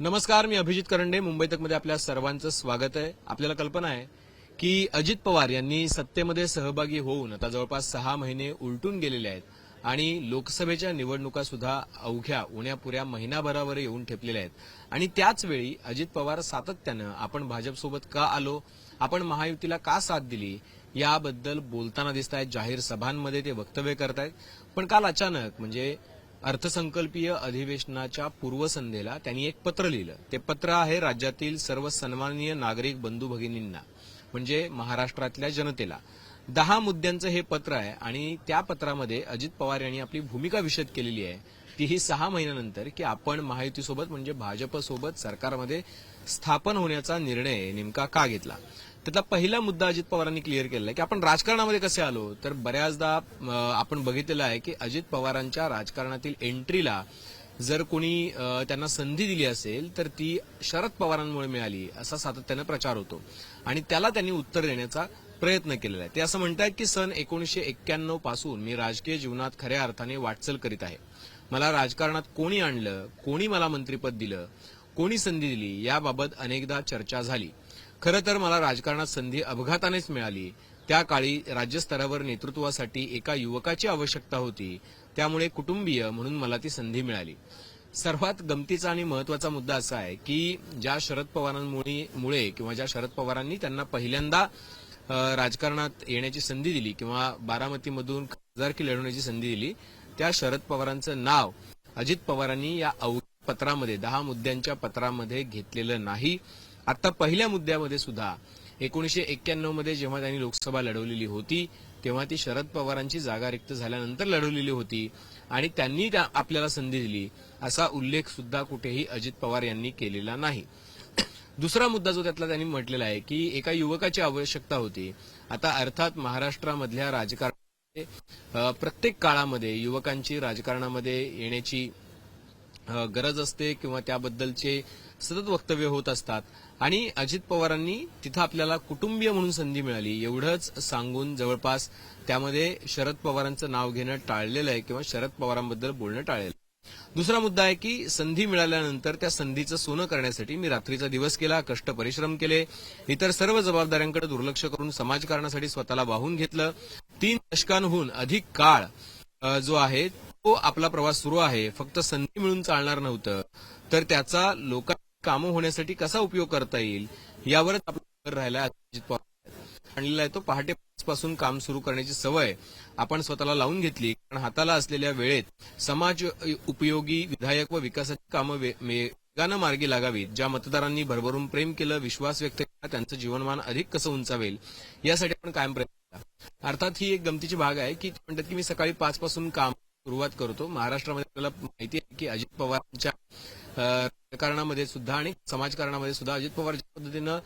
नमस्कार मी अभिजित करंडे. मुंबई तकमध्ये आपल्या सर्वांचं स्वागत आहे. आपल्याला कल्पना आहे की अजित पवार यांनी सत्तेमध्ये सहभागी होऊन आता जवळपास सहा महिने उलटून गेलेले आहेत आणि लोकसभेच्या निवडणुका सुद्धा अवघ्या उण्यापुऱ्या महिनाभरावर येऊन ठेपलेल्या आहेत. आणि त्याचवेळी अजित पवार सातत्यानं आपण भाजपसोबत का आलो आपण महायुतीला का साथ दिली याबद्दल बोलताना दिसत आहेत जाहीर सभांमध्ये ते वक्तव्य करतायत. पण काल अचानक म्हणजे अर्थसंकल्पीय अधिवेशनाच्या पूर्वसंध्येला त्यांनी एक पत्र लिहिलं. ते पत्र आहे राज्यातील सर्व सन्माननीय नागरिक बंधू भगिनींना म्हणजे महाराष्ट्रातल्या जनतेला. दहा मुद्द्यांचं हे पत्र आहे आणि त्या पत्रामध्ये अजित पवार यांनी आपली भूमिका विशद केलेली आहे. ती ही सहा महिन्यानंतर की आपण महायुतीसोबत म्हणजे भाजपसोबत सरकारमध्ये स्थापन होण्याचा निर्णय नेमका का घेतला? त्यातला पहिला मुद्दा अजित पवारांनी क्लिअर केला की आपण राजकारणामध्ये कसे आलो? तर बऱ्याचदा आपण बघितलेलं आहे की अजित पवारांच्या राजकारणातील एंट्रीला जर कोणी त्यांना संधी दिली असेल तर ती शरद पवारांमुळे मिळाली असा सातत्यानं प्रचार होतो. आणि त्याला त्यांनी उत्तर देण्याचा प्रयत्न केलेला आहे. ते असं म्हणतात की सन एकोणीसशे एक्क्याण्णवपासून मी राजकीय जीवनात खऱ्या अर्थाने वाटचाल करीत आहे. मला राजकारणात कोणी आणलं कोणी मला मंत्रीपद दिलं कोणी संधी दिली याबाबत अनेकदा चर्चा झाली. खरं तर मला राजकारणात संधी अपघातानेच मिळाली. त्या काळी राज्यस्तरावर नेतृत्वासाठी एका युवकाची आवश्यकता होती. त्यामुळे कुटुंबीय म्हणून मला ती संधी मिळाली. सर्वात गमतीचा आणि महत्त्वाचा मुद्दा असा आहे की ज्या शरद पवारांमुळे किंवा ज्या शरद पवारांनी त्यांना पहिल्यांदा राजकारणात येण्याची संधी दिली किंवा बारामतीमधून खासदारकी लढवण्याची संधी दिली त्या शरद पवारांचं नाव अजित पवारांनी या अवघ्या पत्रामध्ये दहा मुद्द्यांच्या पत्रामध्ये घेतलेलं नाही. आता पहिल्या मुद्द्यामध्ये सुद्धा एकोणीशे एक्क्याण्णवमध्ये जेव्हा त्यांनी लोकसभा लढवलेली होती तेव्हा ती शरद पवारांची जागा रिक्त झाल्यानंतर लढवलेली होती आणि त्यांनी त्या आपल्याला संधी दिली असा उल्लेख सुद्धा कुठेही अजित पवार यांनी केलेला नाही. दुसरा मुद्दा जो त्यातला त्यांनी म्हटलेला आहे की एका युवकाची आवश्यकता होती. आता अर्थात महाराष्ट्रामधल्या राजकारणामध्ये प्रत्येक काळामध्ये युवकांची राजकारणामध्ये येण्याची गरज असते किंवा त्याबद्दलचे सतत वक्तव्य होत असतात. आणि अजित पवारांनी तिथं आपल्याला कुटुंबीय म्हणून संधी मिळाली. एवढंच सांगून जवळपास त्यामध्ये शरद पवारांचं नाव घेणं टाळलेलं आहे किंवा शरद पवारांबद्दल बोलणं टाळलेलं आहे. दुसरा मुद्दा आहे की संधी मिळाल्यानंतर त्या संधीचं सोनं करण्यासाठी मी रात्रीचा दिवस केला कष्ट परिश्रम केले इतर सर्व जबाबदाऱ्यांकडे दुर्लक्ष करून समाजकारणासाठी स्वतःला वाहून घेतलं. तीन दशकांहून अधिक काळ जो आहे तो आपला प्रवास सुरू आहे. फक्त संधी मिळून चालणार नव्हतं. तर त्याचा लोकांना कामं होण्यासाठी कसा उपयोग करता येईल यावरच आपला राहिला अजित पवार आणलेला आहे. तो पहाटे पासून काम सुरू करण्याची सवय आपण स्वतःला लावून घेतली. कारण हाताला असलेल्या वेळेत समाज उपयोगी विधायक व विकासाची कामं वेगानं मार्गी लागावीत. ज्या मतदारांनी भरभरून प्रेम केलं विश्वास व्यक्त केला त्यांचं जीवनमान अधिक कसं उंचावेल यासाठी आपण कायम प्रयत्न केला. अर्थात ही एक गमतीची भाग आहे की म्हणतात की मी सकाळी पाच पासून काम सुरुवात करतो. महाराष्ट्रामध्ये आपल्याला माहिती आहे की अजित पवारांच्या राजकारणामध्ये सुद्धा आणि समाजकारणामध्ये सुद्धा अजित पवार ज्या पद्धतीनं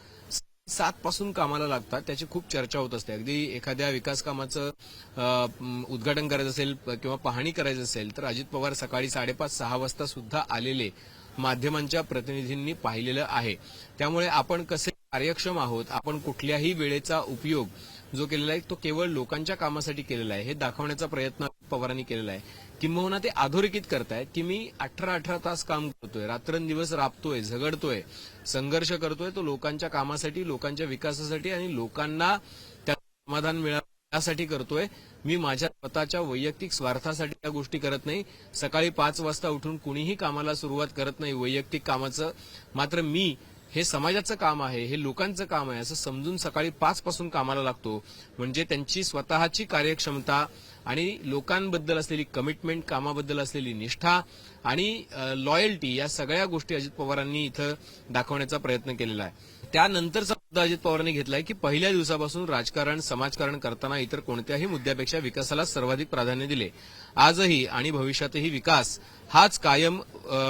सात पासून कामाला लागतात त्याची खूप चर्चा होत असते. अगदी एखाद्या विकास कामाचं उद्घाटन करायचं असेल किंवा पाहणी करायचं असेल तर अजित पवार सकाळी साडेपाच सहा वाजता सुद्धा आलेले माध्यमांच्या प्रतिनिधींनी पाहिलेलं आहे. त्यामुळे आपण कसे कार्यक्षम आहोत आपण कुठल्याही वेळेचा उपयोग जो केलेला आहे तो केवळ लोकांच्या कामासाठी केलेला आहे हे दाखवण्याचा प्रयत्न पवारांनी केलेला आहे. किंबहुना ते अधोरेखित करतायत की मी अठरा अठरा तास काम करतोय रात्रंदिवस राबतोय झगडतोय संघर्ष करतोय तो लोकांच्या कामासाठी लोकांच्या विकासासाठी आणि लोकांना त्या समाधान मिळावं यासाठी करतोय. मी माझ्या स्वतःच्या वैयक्तिक स्वार्थासाठी त्या गोष्टी करत नाही. सकाळी पाच वाजता उठून कुणीही कामाला सुरुवात करत नाही वैयक्तिक कामाचं. मात्र मी हे समाजाचं काम आहे हे लोकांचं काम आहे असं समजून सकाळी पाच पासून कामाला लागतो. म्हणजे त्यांची स्वतःची कार्यक्षमता आणि लोकांबद्दल असलेली कमिटमेंट कामाबद्दल असलेली निष्ठा आणि लॉयल्टी या सगळ्या गोष्टी अजित पवारांनी इथं दाखवण्याचा प्रयत्न केलेला आहे. त्यानंतरचा अजित पवारांनी घेतलाय की पहिल्या दिवसापासून राजकारण समाजकारण करताना इतर कोणत्याही मुद्द्यापेक्षा विकासाला सर्वाधिक प्राधान्य दिले. आजही आणि भविष्यातही विकास हाच कायम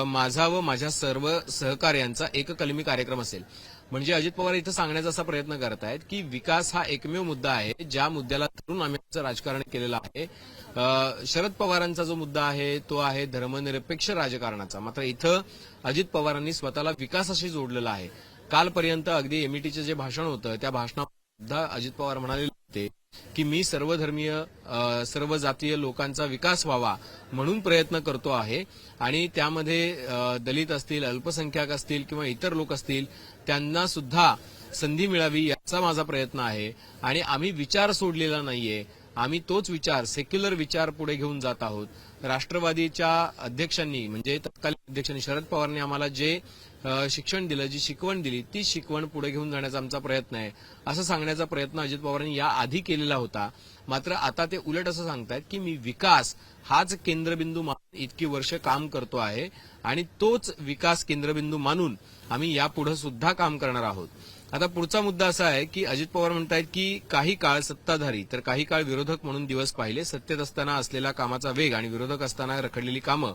माझा व माझ्या सर्व सहकार्यांचा एककलमी कार्यक्रम असेल. म्हणजे अजित पवार इथं सांगण्याचा असा प्रयत्न करत आहेत की विकास हा एकमेव मुद्दा आहे ज्या मुद्द्याला धरून आम्ही राजकारण केलेलं आहे. शरद पवारांचा जो मुद्दा आहे तो आहे धर्मनिरपेक्ष राजकारणाचा. मात्र इथं अजित पवारांनी स्वतःला विकासाशी जोडलेला आहे. कालपर्यंत अगदी एमईटीचं जे भाषण होतं त्या भाषणात अजित पवार म्हणाले होते की मी सर्वधर्मीय सर्व जातीय लोकांचा विकास व्हावा म्हणून प्रयत्न करतो आहे. आणि त्यामध्ये दलित असतील अल्पसंख्याक असतील किंवा इतर लोक असतील त्यांना सुद्धा संधी मिळावी याचा माझा प्रयत्न आहे. आणि आम्ही विचार सोडलेला नाहीये. आम्ही तोच विचार सेक्युलर विचार पुढे घेऊन जात आहोत. राष्ट्रवादीच्या अध्यक्षांनी म्हणजे तत्कालीन अध्यक्षांनी शरद पवारांनी आम्हाला जे शिक्षण दिलं जी शिकवण दिली ती शिकवण पुढे घेऊन जाण्याचा आमचा प्रयत्न आहे. असं सांगण्याचा प्रयत्न अजित पवारांनी या आधी केलेला होता. मात्र आता ते उलट असं सांगतायत की मी विकास हाच केंद्रबिंदू मानून इतकी वर्ष काम करतो आहे आणि तोच विकास केंद्रबिंदू मानून आम्ही यापुढे सुद्धा काम करणार आहोत. आता पुढचा मुद्दा असा आहे की अजित पवार म्हणतायत की काही काळ सत्ताधारी तर काही काळ विरोधक म्हणून दिवस पाहिले. सत्तेत असताना असलेला कामाचा वेग आणि विरोधक असताना रखडलेली कामं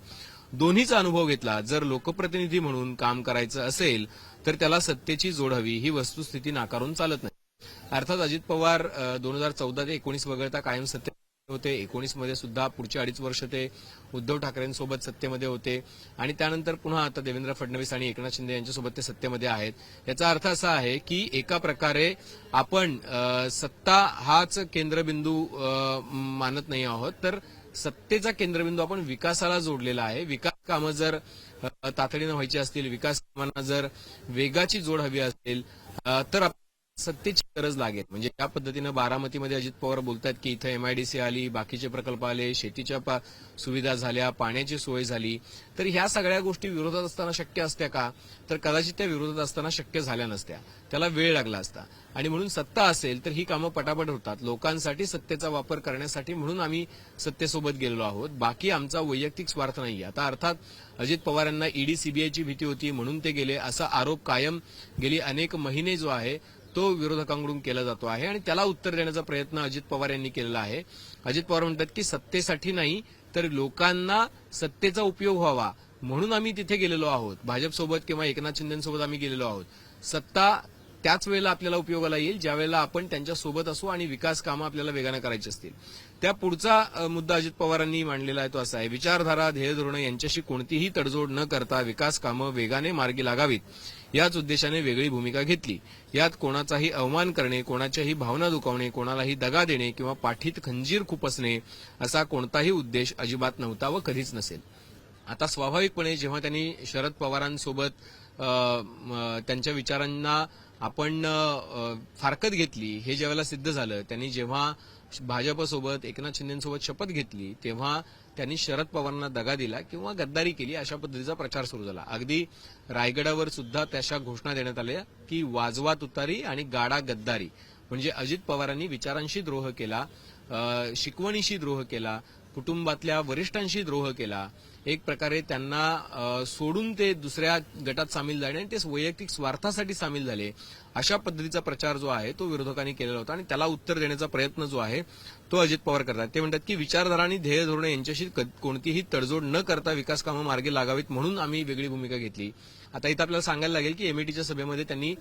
दोन्हीचा अनुभव घेतला. जर लोकप्रतिनिधी म्हणून काम करायचं असेल तर त्याला सत्तेची जोड हवी. ही वस्तुस्थिती नाकारून चालत नाही. अर्थात अजित पवार दोन हजार चौदा ते एकोणीस वगळता कायम सत्ते होते. एकोणीसमध्ये सुद्धा पुढची अडीच वर्ष ते उद्धव ठाकरेंसोबत सत्तेमध्ये होते. आणि त्यानंतर पुन्हा आता देवेंद्र फडणवीस आणि एकनाथ शिंदे यांच्यासोबत ते सत्तेमध्ये आहेत. याचा अर्थ असा आहे की एका प्रकारे आपण सत्ता हाच केंद्रबिंदू मानत नाही आहोत. तर सत्तेचा केंद्रबिंदू आपण विकासाला जोडलेला आहे. विकास कामं जर तातडीनं व्हायची असतील विकास कामांना जर वेगाची जोड हवी असेल तर सत्तेची गरज लागेल. म्हणजे या पद्धतीनं बारामतीमध्ये अजित पवार बोलतात की इथं एमआयडीसी आली बाकीचे प्रकल्प आले शेतीच्या सुविधा झाल्या पाण्याची सोय झाली. तर ह्या सगळ्या गोष्टी विरोधात असताना शक्य असत्या का? तर कदाचित त्या विरोधात असताना शक्य झाल्या नसत्या. त्याला वेळ लागला असता. आणि म्हणून सत्ता असेल तर ही कामं पटापट होतात. लोकांसाठी सत्तेचा वापर करण्यासाठी म्हणून आम्ही सत्तेसोबत गेलेलो आहोत. बाकी आमचा वैयक्तिक स्वार्थ नाही आता अर्थात अजित पवार यांना ईडी सीबीआयची भीती होती म्हणून ते गेले. असा आरोप कायम गेली अनेक महिने जो आहे तो विरोधकांकडून केला जातो आहे आणि त्याला उत्तर देण्याचा प्रयत्न अजित पवार यांनी केलेला आहे. अजित पवार म्हणतात की सत्तेसाठी नाही तर लोकांना सत्तेचा उपयोग व्हावा म्हणून आम्ही तिथे गेलेलो आहोत. भाजपसोबत किंवा एकनाथ शिंदेसोबत आम्ही गेलेलो आहोत. सत्ता त्याच वेळेला आपल्याला उपयोगाला येईल ज्या वेळेला आपण त्यांच्यासोबत असू आणि विकास कामं आपल्याला वेगानं करायची असतील. त्या पुढचा मुद्दा अजित पवारांनी मांडलेला आहे तो असा आहे. विचारधारा ध्येयधोरणं यांच्याशी कोणतीही तडजोड न करता विकास कामं वेगाने मार्गी लागावीत. याच उद्देशाने वेगळी भूमिका घेतली. यात कोणाचाही अवमान करणे कोणाच्याही भावना दुखावणे कोणालाही दगा देणे किंवा पाठीत खंजीर खुपसणे असा कोणताही उद्देश अजिबात नव्हता व कधीच नसेल. आता स्वाभाविकपणे जेव्हा त्यांनी शरद पवारांसोबत त्यांच्या विचारांना आपण फारकत घेतली हे ज्यावेळेला सिद्ध झालं त्यांनी जेव्हा भाजपसोबत एकनाथ शिंदेसोबत शपथ घेतली तेव्हा त्यांनी शरद पवारांना दगा दिला किंवा गद्दारी केली अशा पद्धतीचा प्रचार सुरू झाला. अगदी रायगडावर सुद्धा तशा घोषणा देण्यात आल्या की वाजवा तुतारी आणि गाडा गद्दारी. म्हणजे अजित पवारांनी विचारांशी द्रोह केला शिकवणीशी द्रोह केला कुटुंबातल्या वरिष्ठांशी द्रोह केला. एक प्रकारे त्यांना सोडून ते दुसऱ्या गटात सामील झाले आणि ते वैयक्तिक स्वार्थासाठी सामील झाले. अशा पद्धतीचा प्रचार जो आहे तो विरोधकांनी केलेला होता आणि त्याला उत्तर देण्याचा प्रयत्न जो आहे तो अजित पवार करतात. ते म्हणतात की विचारधारा आणि ध्येय धोरणे यांच्याशी क- कोणतीही तडजोड न करता विकास कामं मार्गी लागावीत म्हणून आम्ही वेगळी भूमिका घेतली. आता इथं आपल्याला सांगायला लागेल की एमईटीच्या सभेमध्ये त्यांनी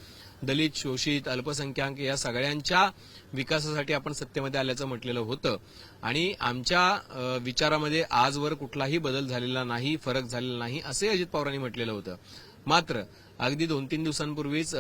दलित शोषित अल्पसंख्याक या सगळ्यांच्या विकासासाठी आपण सत्तेमध्ये आल्याचं म्हटलेलं होतं. आणि आमच्या विचारामध्ये आजवर कुठलाही बदल झालेला नाही फरक झालेला नाही असे अजित पवारांनी म्हटलेलं होतं. मात्र अगदी दोन तीन दिवसांपूर्वीच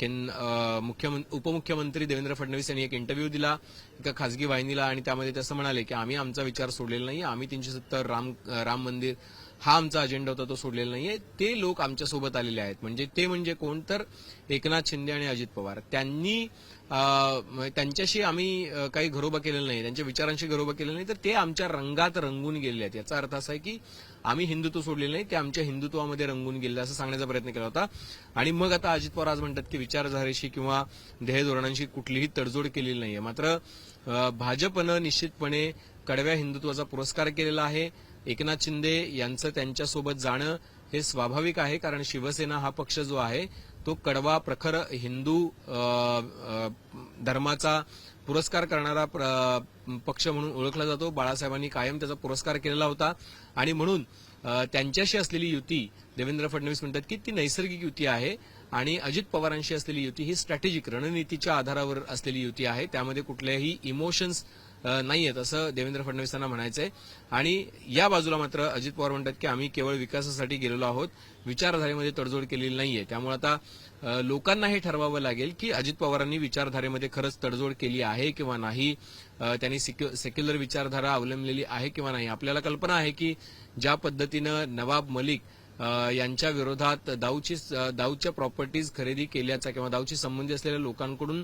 केन- उपमुख्यमंत्री देवेंद्र फडणवीस यांनी एक इंटरव्ह्यू दिला एका खासगी वाहिनीला आणि त्यामध्ये ते असं म्हणाले की आम्ही आमचा विचार सोडलेला नाही आम्ही तीनशे सत्तर राम राम मंदिर हा आमचा अजेंडा होता तो सोडलेला नाहीये. ते लोक आमच्यासोबत आलेले आहेत. म्हणजे ते म्हणजे कोण? तर एकनाथ शिंदे आणि अजित पवार. त्यांनी त्यांच्याशी आम्ही काही घरोबा केलेला नाही. त्यांच्या विचारांशी घरोबा केलेला नाही. तर ते आमच्या रंगात रंगून गेलेले आहेत. याचा अर्थ असा आहे की आम्ही हिंदुत्व सोडलेलं नाही. ते आमच्या हिंदुत्वामध्ये रंगून गेले असं सांगण्याचा प्रयत्न केला होता. आणि मग आता अजित पवार आज म्हणतात की विचारधारेशी किंवा ध्येय धोरणांशी कुठलीही तडजोड केलेली नाहीये. मात्र भाजपनं निश्चितपणे कडव्या हिंदुत्वाचा पुरस्कार केलेला आहे. एकनाथ शिंदे यांचं त्यांच्यासोबत जाणं हे स्वाभाविक आहे कारण शिवसेना हा पक्ष जो आहे तो कडवा प्रखर हिंदू धर्माचा पुरस्कार करणारा प्र- पक्ष म्हणून ओळखला जातो. बाळासाहेबांनी कायम त्याचा पुरस्कार केलेला होता. आणि म्हणून त्यांच्याशी असलेली युती देवेंद्र फडणवीस म्हणतात की ती नैसर्गिक युती आहे आणि अजित पवारांशी असलेली युती ही स्ट्रॅटेजिक रणनीतीच्या आधारावर असलेली युती आहे. त्यामध्ये कुठल्याही इमोशन्स नाही आहेत असं देवेंद्र फडणवीसांना म्हणायचंय. आणि या बाजूला मात्र अजित पवार म्हणतात की आम्ही केवळ विकासासाठी गेलेलो आहोत विचारधारेमध्ये तडजोड केलेली नाहीये. त्यामुळे आता लोकांना हे ठरवावं लागेल की अजित पवारांनी विचारधारेमध्ये खरंच तडजोड केली आहे किंवा नाही त्यांनी सेक्युलर विचारधारा अवलंबलेली आहे किंवा नाही. आपल्याला कल्पना आहे की ज्या पद्धतीनं नवाब मलिक यांच्या विरोधात दाऊची दाऊच्या प्रॉपर्टीज खरेदी केल्याचा किंवा दाऊची संबंधी असलेल्या लोकांकडून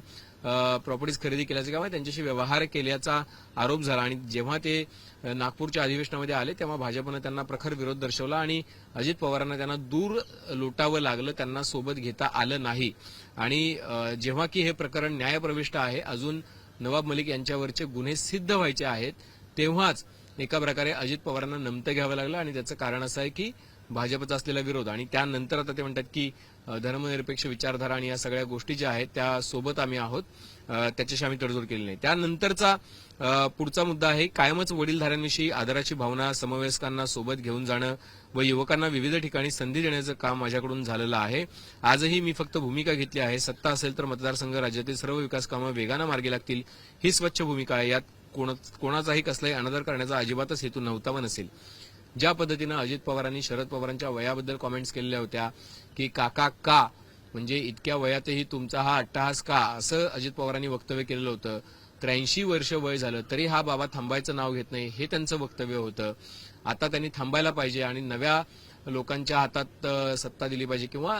प्रॉपर्टीज खरेदी केल्याचा किंवा त्यांच्याशी व्यवहार केल्याचा आरोप झाला. आणि जेव्हा ते नागपूरच्या अधिवेशनामध्ये आले तेव्हा भाजपनं त्यांना प्रखर विरोध दर्शवला आणि अजित पवारांना त्यांना दूर लोटावं लागलं त्यांना सोबत घेता आलं नाही. आणि जेव्हा की हे प्रकरण न्यायप्रविष्ट आहे अजून नवाब मलिक यांच्यावरचे गुन्हे सिद्ध व्हायचे आहेत तेव्हाच एका प्रकारे अजित पवारांना नमतं घ्यावं लागलं. आणि त्याचं कारण असं आहे की भाजपचा असलेला विरोध. आणि त्यानंतर आता ते म्हणतात की धर्मनिरपेक्ष विचारधारा आणि या सगळ्या गोष्टी ज्या आहेत त्या सोबत आम्ही आहोत. त्याच्याशी आम्ही तडजोड केली नाही. त्यानंतरचा पुढचा मुद्दा आहे कायमच वडीलधाऱ्यांविषयी आदराची भावना समवयस्कांना सोबत घेऊन जाणं व युवकांना विविध ठिकाणी संधी देण्याचं काम माझ्याकडून झालेलं आहे. आजही मी फक्त भूमिका घेतली आहे. सत्ता असेल तर मतदारसंघ राज्यातील सर्व विकास कामं वेगानं मार्गी लागतील. ही स्वच्छ भूमिका आहे. यात कोणाचाही कसलाही अनादर करण्याचा अजिबातच हेतू नव्हता व नसेल. ज्या पद्धतीनं अजित पवारांनी शरद पवारांच्या वयाबद्दल कॉमेंट्स केलेल्या होत्या की काका का म्हणजे इतक्या वयातही तुमचा हा अट्टहास का असं अजित पवारांनी वक्तव्य केलेलं होतं. त्र्याऐंशी वर्ष वय झालं तरी हा बाबा थांबायचं नाव घेत नाही हे त्यांचं वक्तव्य होतं. आता त्यांनी थांबायला पाहिजे आणि नव्या लोकांच्या हातात सत्ता दिली पाहिजे किंवा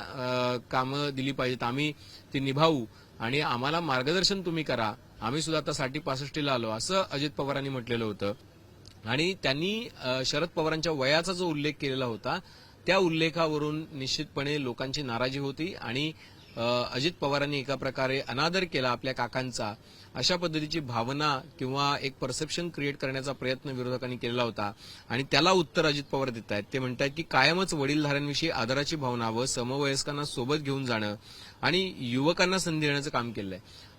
कामं दिली पाहिजेत. आम्ही ती निभावू आणि आम्हाला मार्गदर्शन तुम्ही करा. आम्ही सुद्धा आता साठी पासष्टीला आलो असं अजित पवारांनी म्हटलेलं होतं. आणि त्यांनी शरद पवारांच्या वयाचा जो उल्लेख केलेला होता त्या उल्लेखावरून निश्चितपणे लोकांची नाराजी होती आणि अजित पवारांनी एका प्रकारे अनादर केला आपल्या काकांचा अशा पद्धतीची भावना किंवा एक परसेप्शन क्रिएट करण्याचा प्रयत्न विरोधकांनी केलेला होता. आणि त्याला उत्तर अजित पवार देत आहेत ते म्हणतात की कायमच वडीलधाऱ्यांविषयी आदराची भावना व समवयस्कांना सोबत घेऊन जाणं आणि युवकांना संधी देण्याचं काम केलंय.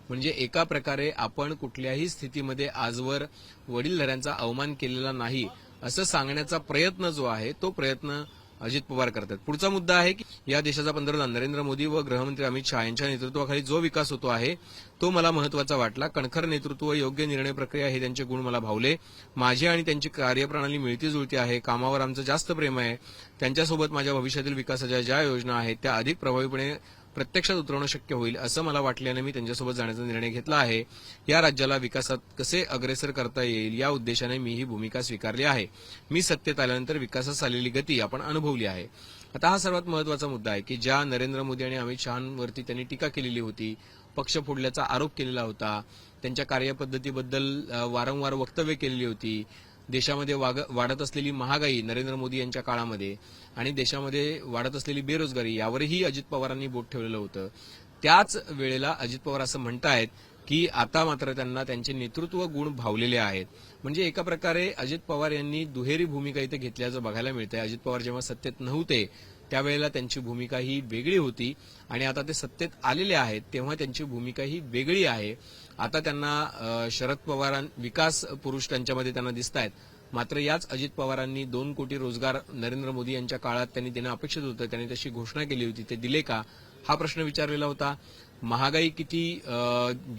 म्हणजे एका प्रकारे आपण कुठल्याही स्थितीमध्ये आजवर वडीलधाऱ्यांचा अवमान केलेला नाही असं सांगण्याचा प्रयत्न जो आहे तो प्रयत्न अजित पवार करतात. पुढचा मुद्दा आहे की या देशाचा पंतप्रधान नरेंद्र मोदी व गृहमंत्री अमित शहा यांच्या नेतृत्वाखाली जो विकास होतो आहे तो मला महत्त्वाचा वाटला. कणखर नेतृत्व योग्य निर्णय प्रक्रिया हे त्यांचे गुण मला भावले. माझी आणि त्यांची कार्यप्रणाली मिळती जुळती आहे. कामावर आमचं जास्त प्रेम आहे. त्यांच्यासोबत माझ्या भविष्यातील विकासाच्या ज्या योजना आहेत त्या अधिक प्रभावीपणे प्रत्यक्षात उतरवणं शक्य होईल असं मला वाटल्यानं मी त्यांच्यासोबत जाण्याचा निर्णय घेतला आहे. या राज्याला विकासात कसे अग्रेसर करता येईल या उद्देशाने मी ही भूमिका स्वीकारली आहे. मी सत्तेत आल्यानंतर विकासात आलेली गती आपण अनुभवली आहे. आता हा सर्वात महत्त्वाचा मुद्दा आहे की ज्या नरेंद्र मोदी आणि अमित शहावरती त्यांनी टीका केलेली होती पक्ष फोडल्याचा आरोप केलेला होता त्यांच्या कार्यपद्धतीबद्दल वारंवार वक्तव्य केलेली होती देशामध्ये वाग- वाढत असलेली महागाई नरेंद्र मोदी यांच्या काळामध्ये आणि देशामध्ये वाढत असलेली बेरोजगारी यावरही अजित पवारांनी बोट ठेवलेलं होतं. त्याच वेळेला अजित पवार असं म्हणतायत की आता मात्र त्यांना त्यांचे नेतृत्व गुण भावलेले आहेत. म्हणजे एका प्रकारे अजित पवार यांनी दुहेरी भूमिका इथे घेतल्याचं बघायला मिळतंय. अजित पवार जेव्हा सत्तेत नव्हते त्यावेळेला त्यांची भूमिका ही वेगळी होती आणि आता ते सत्तेत आलेले आहेत तेव्हा त्यांची भूमिका ही वेगळी आहे. आता त्यांना शरद पवारां विकास पुरुष त्यांच्यामध्ये त्यांना दिसत आहेत मात्र याच अजित पवारांनी दोन कोटी रोजगार नरेंद्र मोदी यांच्या काळात त्यांनी देणं अपेक्षित होतं. त्यांनी तशी घोषणा केली होती. ते दिले का? हा प्रश्न विचारलेला होता. महागाई किती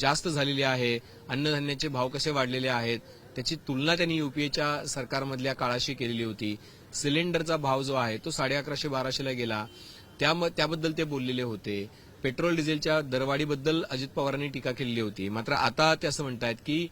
जास्त झालेली आहे? अन्नधान्याचे भाव कसे वाढलेले आहेत? त्याची तुलना त्यांनी युपीएच्या सरकारमधल्या काळाशी केलेली होती. सिलेंडरचा भाव जो आहे तो साडे अकराशे बाराशेला गेला. त्याम- त्याबद्दल ते बोललेले होते. पेट्रोल डिझेलच्या दरवाढीबद्दल अजित पवारांनी टीका केलेली होती. मात्र आता ते असं म्हणतायत की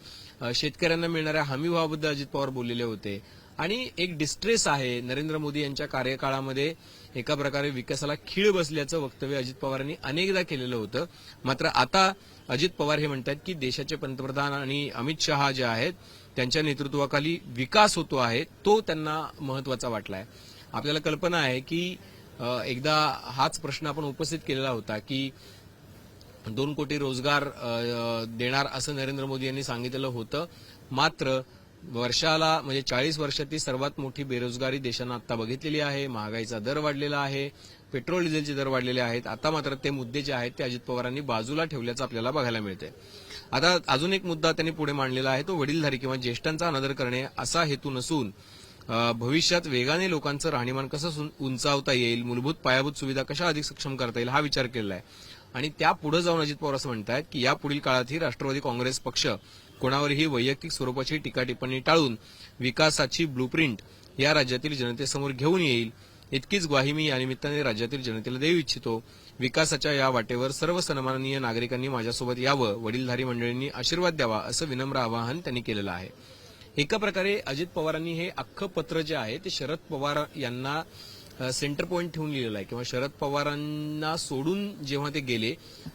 शेतकऱ्यांना मिळणाऱ्या हमी भावाबद्दल अजित पवार बोललेले होते. आणि एक डिस्ट्रेस आहे नरेंद्र मोदी यांच्या कार्यकाळामध्ये एका प्रकारे विकासाला खीळ बसल्याचं वक्तव्य अजित पवारांनी अनेकदा केलेलं होतं. मात्र आता अजित पवार हे म्हणतात की देशाचे पंतप्रधान आणि अमित शहा जे आहेत त्यांच्या नेतृत्वाखाली विकास होतो आहे तो त्यांना महत्त्वाचा वाटलाय. आपल्याला कल्पना आहे की एकदा हाच प्रश्न आपण उपस्थित केलेला होता की दोन कोटी रोजगार देणार असं नरेंद्र मोदी यांनी सांगितलेलं होतं. मात्र वर्षाला म्हणजे चाळीस वर्षातील सर्वात मोठी बेरोजगारी देशानं आता बघितलेली आहे. महागाईचा दर वाढलेला आहे. पेट्रोल डिझेलचे दर वाढलेले आहेत. आता मात्र ते मुद्दे जे आहेत ते अजित पवारांनी बाजूला ठेवल्याचं आपल्याला बघायला मिळतंय. आता अजून एक मुद्दा त्यांनी पुढे मांडलेला आहे. तो वडीलधारी किंवा ज्येष्ठांचा अनादर करणे असा हेतू नसून भविष्यात वेगाने लोकांचं राहणीमान कसं उंचावता येईल मूलभूत पायाभूत सुविधा कशा अधिक सक्षम करता येईल हा विचार केलेला आहे आणि त्या पुढे जाऊन अजित पवार असं म्हणतायत की या पुढील काळातही राष्ट्रवादी काँग्रेस पक्ष कोणावरही वैयक्तिक स्वरूपाची टीका टिप्पणी टाळून विकासाची ब्लूप्रिंट या राज्यातील जनतेसमोर घेऊन येईल इतकीच ग्वाही मी या निमित्ताने राज्यातील जनतेला देऊ इच्छितो. विकासाच्या या वाटेवर सर्व सन्माननीय नागरिकांनी माझ्यासोबत यावं वडीलधारी मंडळींनी आशीर्वाद द्यावा असं विनम्र आवाहन त्यांनी केलेलं आहे. एका प्रकारे अजित पवारांनी हे अख्खं पत्र जे आहे ते शरद पवार यांना सेंटर पॉईंट ठेवून लिहिलेलं आहे. किंवा शरद पवारांना सोडून जेव्हा ते गेले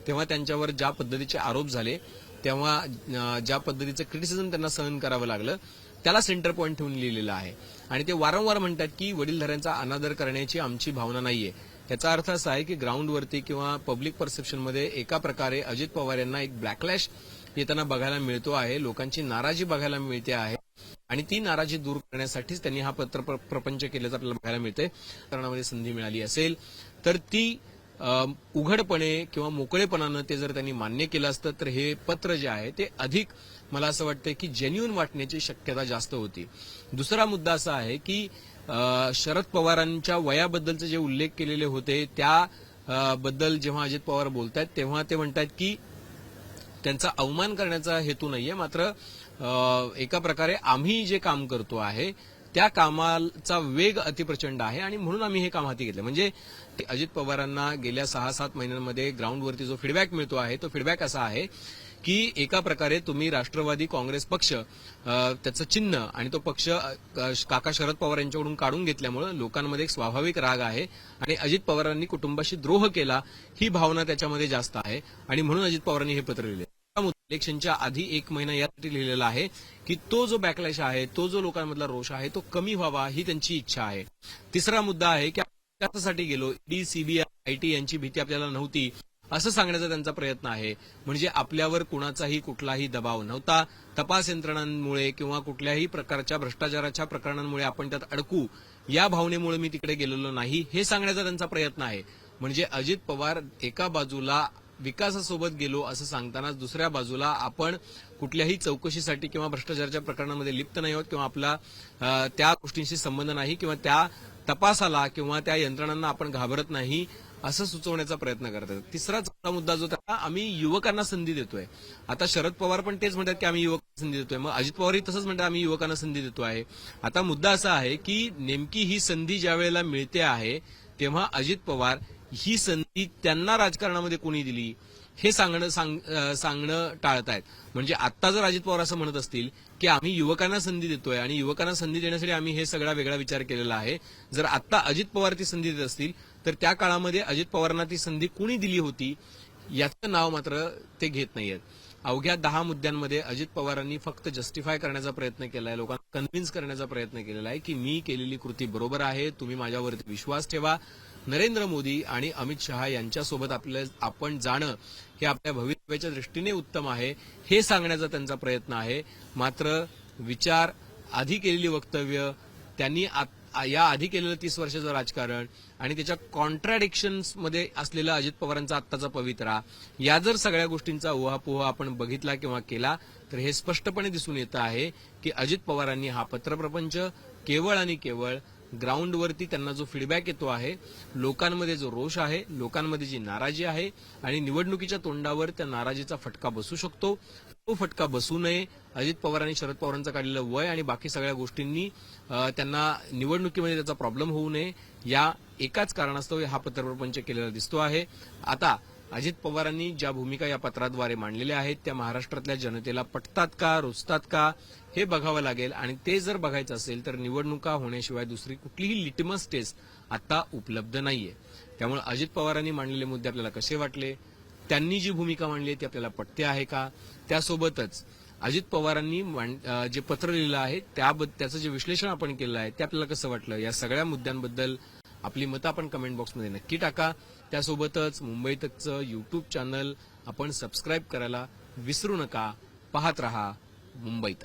तेव्हा त्यांच्यावर ज्या पद्धतीचे आरोप झाले तेव्हा ज्या पद्धतीचं क्रिटिसिझम त्यांना सहन करावं लागलं त्याला सेंटर पॉईंट ठेवून लिहिलेलं आहे. आणि ते वारंवार म्हणतात की वडीलधाऱ्यांचा अनादर करण्याची आमची भावना नाहीये. याचा अर्थ असा आहे की ग्राउंडवरती किंवा पब्लिक परसेप्शनमध्ये एका प्रकारे अजित पवार यांना एक ब्लॅकलॅश येताना बघायला मिळतो आहे. लोकांची नाराजी बघायला मिळते आहे. आणि ती नाराजी दूर करण्यासाठीच त्यांनी हा पत्र प्रपंच केल्याचं आपल्याला बघायला मिळते कारणामध्ये संधी मिळाली असेल तर ती उघडपणे किंवा मोकळेपणानं ते जर त्यांनी मान्य केलं असतं तर हे पत्र जे आहे ते अधिक मला असं वाटतं की जेन्युन वाटण्याची शक्यता जास्त होती. दुसरा मुद्दा असा आहे की शरद पवारांच्या वयाबद्दलचे जे उल्लेख केलेले होते त्या बद्दल जेव्हा अजित पवार बोलतायत तेव्हा ते म्हणतात की त्यांचा अवमान करण्याचा हेतू नाहीये. मात्र एका प्रकारे आम्ही जे काम करतो आहे त्या कामाचा वेग अतिप्रचंड आहे आणि म्हणून आम्ही हे काम हाती घेतलं. म्हणजे अजित पवारांना गेल्या सहा सात महिन्यांमध्ये ग्राउंडवरती जो फीडबॅक मिळतो आहे तो फीडबॅक असा आहे की एका प्रकारे तुम्ही राष्ट्रवादी काँग्रेस पक्ष त्याचं चिन्ह आणि तो पक्ष काका शरद पवार यांच्याकडून काढून घेतल्यामुळे लोकांमध्ये एक स्वाभाविक राग आहे आणि अजित पवारांनी कुटुंबाशी द्रोह केला ही भावना त्याच्यामध्ये जास्त आहे आणि म्हणून अजित पवारांनी हे पत्र लिहिले. इलेक्शनच्या आधी एक महिना यासाठी लिहिलेला आहे की तो जो बॅकलॅश आहे तो जो लोकांमधला रोष आहे तो कमी व्हावा ही त्यांची इच्छा आहे. तिसरा मुद्दा आहे की त्यासाठी गेलो ईडी सीबीआय आयटी यांची भीती आपल्याला नव्हती असं सांगण्याचा त्यांचा प्रयत्न आहे. म्हणजे आपल्यावर कुणाचाही कुठलाही दबाव नव्हता. तपास यंत्रणांमुळे किंवा कुठल्याही प्रकारच्या भ्रष्टाचाराच्या प्रकरणांमुळे आपण त्यात अडकू या भावनेमुळे मी तिकडे गेलेलो नाही हे सांगण्याचा त्यांचा प्रयत्न आहे. म्हणजे अजित पवार एका बाजूला विकासासोबत गेलो असं सांगतानाच दुसऱ्या बाजूला आपण कुठल्याही चौकशीसाठी किंवा भ्रष्टाचाराच्या प्रकरणामध्ये लिप्त नाही आहोत किंवा आपला त्या गोष्टींशी संबंध नाही किंवा त्या तपासाला किंवा त्या यंत्रणांना आपण घाबरत नाही असं सुचवण्याचा प्रयत्न करतात. तिसरा चौथा मुद्दा जो त्याला आम्ही युवकांना संधी देतोय. आता शरद पवार पण तेच म्हणतात की आम्ही युवकांना संधी देतोय. मग अजित पवारही तसंच म्हणतात आम्ही युवकांना संधी देतो आहे. आता मुद्दा असा आहे की नेमकी ही संधी ज्या वेळेला मिळते आहे तेव्हा अजित पवार ही संधी त्यांना राजकारणामध्ये कोणी दिली हे सांगणं सांग- सांगणं टाळतायत. म्हणजे आत्ता जर अजित पवार असं म्हणत असतील की आम्ही युवकांना संधी देतोय आणि युवकांना संधी देण्यासाठी आम्ही हे सगळा वेगळा विचार केलेला आहे जर आता अजित पवार ती संधी देत असतील तर त्या काळामध्ये अजित पवारांना ती संधी कुणी दिली होती याचं नाव मात्र ते घेत नाहीयेत. अवघ्या दहा मुद्द्यांमध्ये अजित पवारांनी फक्त जस्टिफाय करण्याचा प्रयत्न केलाय लोकांना कन्व्हिन्स करण्याचा प्रयत्न केलेला आहे की मी केलेली कृती बरोबर आहे तुम्ही माझ्यावरती विश्वास ठेवा. नरेंद्र मोदी आणि अमित शहा यांच्यासोबत आपलं आपण जाणं हे आपल्या भवितव्याच्या दृष्टीने उत्तम आहे हे सांगण्याचा त्यांचा प्रयत्न आहे. मात्र विचार आधी केलेली वक्तव्य त्यांनी या आधी केलेलं तीस वर्षाचं राजकारण आणि त्याच्या कॉन्ट्राडिक्शन्समध्ये असलेला अजित पवारांचा आत्ताचा पवित्रा या जर सगळ्या गोष्टींचा उहापोहा आपण बघितला किंवा केला तर हे स्पष्टपणे दिसून येतं आहे की अजित पवारांनी हा पत्रप्रपंच केवळ आणि केवळ ग्राउंडवरती त्यांना जो फीडबॅक येतो आहे लोकांमध्ये जो रोष आहे लोकांमध्ये जी नाराजी आहे आणि निवडणुकीच्या तोंडावर त्या नाराजीचा फटका बसू शकतो. तो फटका बसू नये. अजित पवार आणि शरद पवारांचं काढलेलं वय आणि बाकी सगळ्या गोष्टींनी त्यांना निवडणुकीमध्ये त्याचा प्रॉब्लेम होऊ नये. या एकाच कारणास्तव हा पत्रप्रपंच केलेला दिसतो आहे. आता अजित पवारांनी ज्या भूमिका या पत्राद्वारे मांडलेल्या आहेत त्या महाराष्ट्रातल्या जनतेला पटतात का रुचतात का हे बघावं लागेल. आणि ते जर बघायचं असेल तर निवडणुका होण्याशिवाय दुसरी कुठलीही लिटमस टेस्ट आता उपलब्ध नाहीये. त्यामुळे अजित पवारांनी मांडलेले मुद्दे आपल्याला कसे वाटले? त्यांनी जी भूमिका मांडली आहे ती आपल्याला पटते आहे का? त्यासोबतच अजित पवारांनी मांड- जे पत्र लिहिलं आहे त्याचं जे विश्लेषण आपण केलं आहे ते आपल्याला कसं वाटलं? या सगळ्या मुद्द्यांबद्दल आपली मतं आपण कमेंट बॉक्समध्ये नक्की टाका. त्यासोबतच मुंबईतचं युट्यूब चॅनल आपण सबस्क्राईब करायला विसरू नका. पाहत रहा मुंबईत.